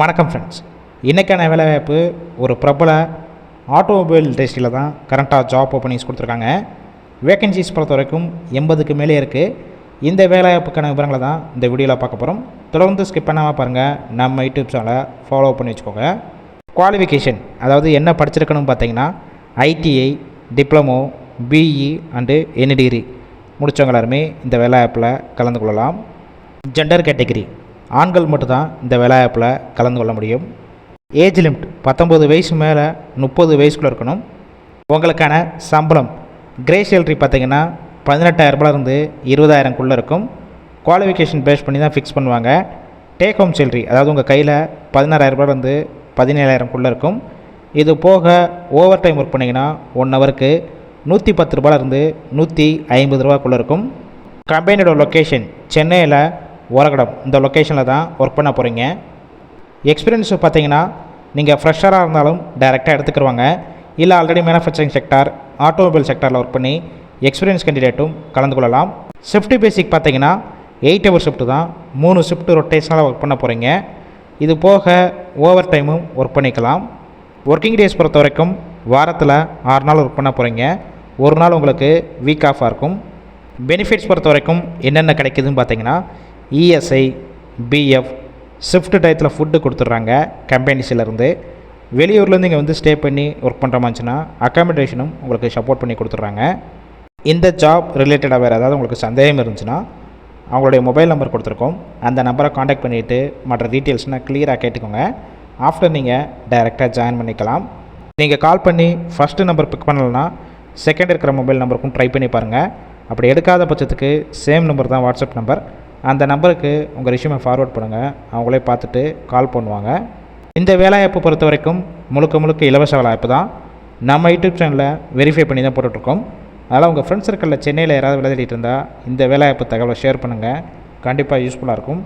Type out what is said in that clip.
வணக்கம் ஃப்ரெண்ட்ஸ் இன்றைக்கான வேலைவாய்ப்பு ஒரு பிரபல ஆட்டோமொபைல் இண்டஸ்ட்ரியில் தான் கரண்ட்டாக ஜாப் ஓப்பனிங்ஸ் கொடுத்துருக்காங்க. வேகன்சிஸ் பொறுத்த வரைக்கும் எண்பதுக்கு மேலே இருக்குது இந்த வேலைவாய்ப்புக்கான விவரங்களை தான் இந்த வீடியோவில் பார்க்க போகிறோம் தொடர்ந்து ஸ்கிப் பண்ணாமல் பாருங்கள் நம்ம யூடியூப் சேனலை ஃபாலோ பண்ணி வச்சுக்கோங்க. குவாலிஃபிகேஷன் அதாவது என்ன படிச்சிருக்கணும்னு பார்த்தீங்கன்னா ITI diploma BE and any degree முடித்தவங்க எல்லாருமே இந்த வேலைவாய்ப்பில் கலந்து கொள்ளலாம். ஜெண்டர் கேட்டகிரி ஆண்கள் மட்டும்தான் இந்த வேலைவாய்ப்பில் கலந்து கொள்ள முடியும். ஏஜ் லிமிட் பத்தொம்பது வயசு மேலே முப்பது வயசுக்குள்ளே இருக்கணும். உங்களுக்கான சம்பளம் கிரே சேலரி பார்த்தீங்கன்னா பதினெட்டாயிரரூபாலேருந்து இருபதாயிரம்குள்ளே இருக்கும். குவாலிஃபிகேஷன் பேஸ் பண்ணி தான் ஃபிக்ஸ் பண்ணுவாங்க. டேக் ஹோம் சேலரி அதாவது உங்கள் கையில் பதினாறாயிரரூபாலேருந்து பதினேழாயிரம்குள்ளே இருக்கும். இது போக ஓவர் டைம் ஒர்க் பண்ணிங்கன்னா ஒன் ஹவருக்கு நூற்றி பத்து ரூபாயிலிருந்து நூற்றி ஐம்பது ரூபாக்குள்ளே இருக்கும். கம்பெனியோட லொக்கேஷன் சென்னையில் ஓரகடம் இந்த லொக்கேஷனில் தான் ஒர்க் பண்ண போகிறீங்க எக்ஸ்பீரியன்ஸ் பார்த்தீங்கன்னா நீங்கள் ஃப்ரெஷராக இருந்தாலும் டைரெக்டாக எடுத்துக்கிருவாங்க. இல்லை ஆல்ரெடி மேனுஃபேக்சரிங் செக்டார் ஆட்டோமொபைல் செக்டாரில் ஒர்க் பண்ணி எக்ஸ்பீரியன்ஸ் கேண்டிடேட்டும் கலந்து கொள்ளலாம். ஷிஃப்ட் பேசிக் பார்த்தீங்கன்னா எயிட் ஹவர் ஷிஃப்ட்டு தான். மூணு ஷிஃப்ட் ரொட்டேஷனலாக ஒர்க் பண்ண போகிறீங்க இது போக ஓவர் டைமும் ஒர்க் பண்ணிக்கலாம். ஒர்க்கிங் டேஸ் பொறுத்த வரைக்கும் வாரத்தில் ஆறு நாள் ஒர்க் பண்ண போகிறீங்க ஒரு நாள் உங்களுக்கு வீக் ஆஃபாக இருக்கும். பெனிஃபிட்ஸ் பொறுத்த வரைக்கும் என்னென்ன கிடைக்குதுன்னு பார்த்தீங்கன்னா இஎஸ்ஐ பிஎஃப் ஷிஃப்ட் டயத்தில் ஃபுட்டு கொடுத்துட்றாங்க கம்பெனிஸிலேருந்து. வெளியூர்லேருந்து இங்கே வந்து ஸ்டே பண்ணி ஒர்க் பண்ணுற மாதிரிச்சுன்னா அக்காமடேஷனும் உங்களுக்கு சப்போர்ட் பண்ணி கொடுத்துட்றாங்க. இந்த ஜாப் ரிலேட்டடாக வேறு ஏதாவது உங்களுக்கு சந்தேகம் இருந்துச்சுன்னா அவங்களுடைய மொபைல் நம்பர் கொடுத்துருக்கோம். அந்த நம்பரை காண்டாக்ட் பண்ணிவிட்டு மற்ற டீட்டெயில்ஸ்னால் க்ளியராக கேட்டுக்கோங்க. ஆஃப்டர் நீங்கள் டைரெக்டாக ஜாயின் பண்ணிக்கலாம். நீங்கள் கால் பண்ணி ஃபஸ்ட்டு நம்பர் பிக் பண்ணலைன்னா செகண்ட் இருக்கிற மொபைல் நம்பருக்கும் ட்ரை பண்ணி பாருங்கள் அப்படி எடுக்காத பட்சத்துக்கு சேம் நம்பர் தான் வாட்ஸ்அப் நம்பர் அந்த நம்பருக்கு உங்கள் ரிஷ்யூமை ஃபார்வர்ட் பண்ணுங்கள் அவங்களே பார்த்துட்டு கால் பண்ணுவாங்க. இந்த வேலைவாய்ப்பு பொறுத்த வரைக்கும் முழுக்க முழுக்க இலவச வேலைவாய்ப்பு தான். நம்ம யூடியூப் சேனலில் வெரிஃபை பண்ணி தான் போட்டுட்ருக்கோம். அதனால் உங்கள் ஃப்ரெண்ட்ஸ் சர்க்கிளில் சென்னையில் யாராவது விளையாடிட்டு இருந்தால் இந்த வேலைவாய்ப்பு தகவலை ஷேர் பண்ணுங்கள் கண்டிப்பாக யூஸ்ஃபுல்லாக இருக்கும்.